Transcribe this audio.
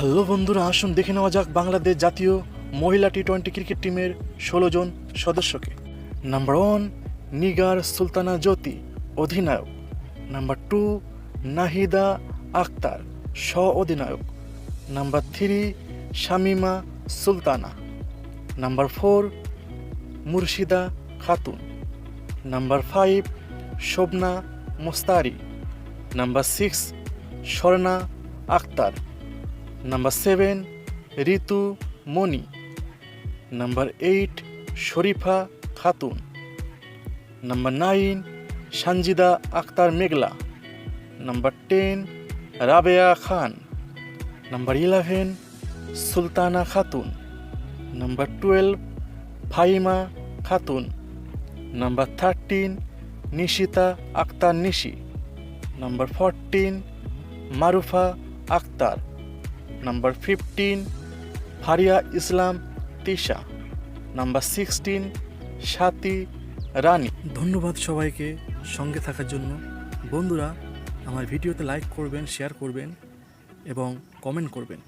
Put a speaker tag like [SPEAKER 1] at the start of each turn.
[SPEAKER 1] Hello বন্ধুরা, আসুন দেখে নেওয়া যাক বাংলাদেশ জাতীয় মহিলা টি টোয়েন্টি ক্রিকেট টিমের ষোলো জন সদস্যকে। নাম্বার ওয়ান নিগার সুলতানা জ্যোতি, অধিনায়ক। নাম্বার টু নাহিদা আক্তার সহ অধিনায়ক number three Shamima Sultana. Number four Murshida Khatun. Number five Shobhana Mostary. Number six Swarna Akter. Number seven Ritu Moni number eight Sharifa Khatun number nine Sanjida Akter Meghla number ten Rabeya Khan number eleven Sultana Khatun number twelve Fahima Khatun number thirteen Nishita Akter Nishi number fourteen Marufa Akter number fifteen, Fariha Islam Tisha. Number sixteen, Sathi Rani. ধন্যবাদ সবাইকে সঙ্গে থাকার জন্য। বন্ধুরা, আমার ভিডিওতে like করবেন share করবেন এবং কমেন্ট করবেন।